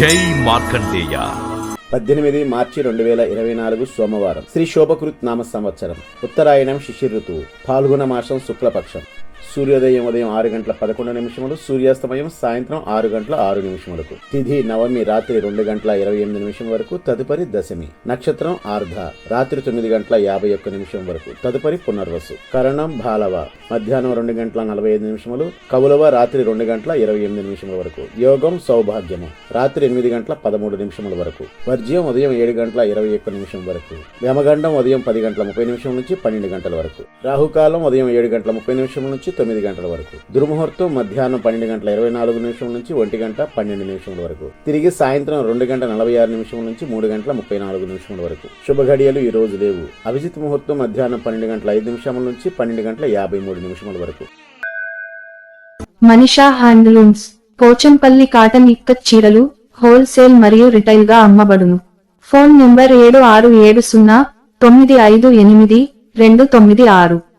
జై మార్కండేయ. పద్దెనిమిది మార్చి రెండు వేల ఇరవై నాలుగు సోమవారం శ్రీ శోభకృత్ నామ సంవత్సరం ఉత్తరాయణం శిశిర ఋతువు పాల్గొన మాసం శుక్లపక్షం. సూర్యోదయం ఉదయం ఆరు గంటల పదకొండు నిమిషములు సూర్యాస్తమయం సాయంత్రం ఆరు గంటల ఆరు నిమిషములకు. తిథి నవమి రాత్రి రెండు గంటల ఇరవై ఎనిమిది నిమిషం వరకు తదుపరి దశమి నక్షత్రం ఆర్ధ రాత్రి తొమ్మిది గంటల యాభై ఒక్క నిమిషం వరకు తదుపరి పునర్వసు. కరణం బాలవ మధ్యాహ్నం రెండు గంటల నలభై ఐదు నిమిషములు కవులవ రాత్రి రెండు గంటల ఇరవై ఎనిమిది నిమిషముల వరకు యోగం సౌభాగ్యము రాత్రి ఎనిమిది గంటల పదమూడు నిమిషముల వరకు వర్జ్యం ఉదయం ఏడు గంటల ఇరవై ఒక్క నిమిషం వరకు యమగండం ఉదయం పది గంటల ముప్పై నిమిషం నుంచి పన్నెండు గంటల వరకు రాహుకాలం ఉదయం ఏడు గంటల ముప్పై నిమిషం నుంచి తొమ్మిది గంటల వరకు. దుర్ముహూర్తం మధ్యాహ్నం పన్నెండు గంటల ఇరవై నాలుగు నిమిషం నుంచి ఒంటి గంట పన్నెండు నిమిషముల వరకు. తిరిగి సాయంత్రం రెండు గంటల నలభై ఆరు నిమిషం నుంచి మూడు గంటల ముప్పై నాలుగు నిమిషముల వరకు. శుభ ఘడియలు ఈ రోజు లేవు. అభిజిత్ ముహూర్తం మధ్యాహ్నం పన్నెండు గంటల ఐదు నిమిషముల నుంచి పన్నెండు గంటల యాభై మూడు నిమిషముల వరకు. మనిషా హ్యాండ్లూమ్స్. పోచంపల్లి కాటన్ ఇక్కత్ చీరలు హోల్సేల్ మరియు రిటైల్గా అమ్మబడును. ఫోన్ నెంబర్ ఏడు ఆరు ఏడు సున్నా తొమ్మిది ఐదు ఎనిమిది రెండు తొమ్మిది ఆరు.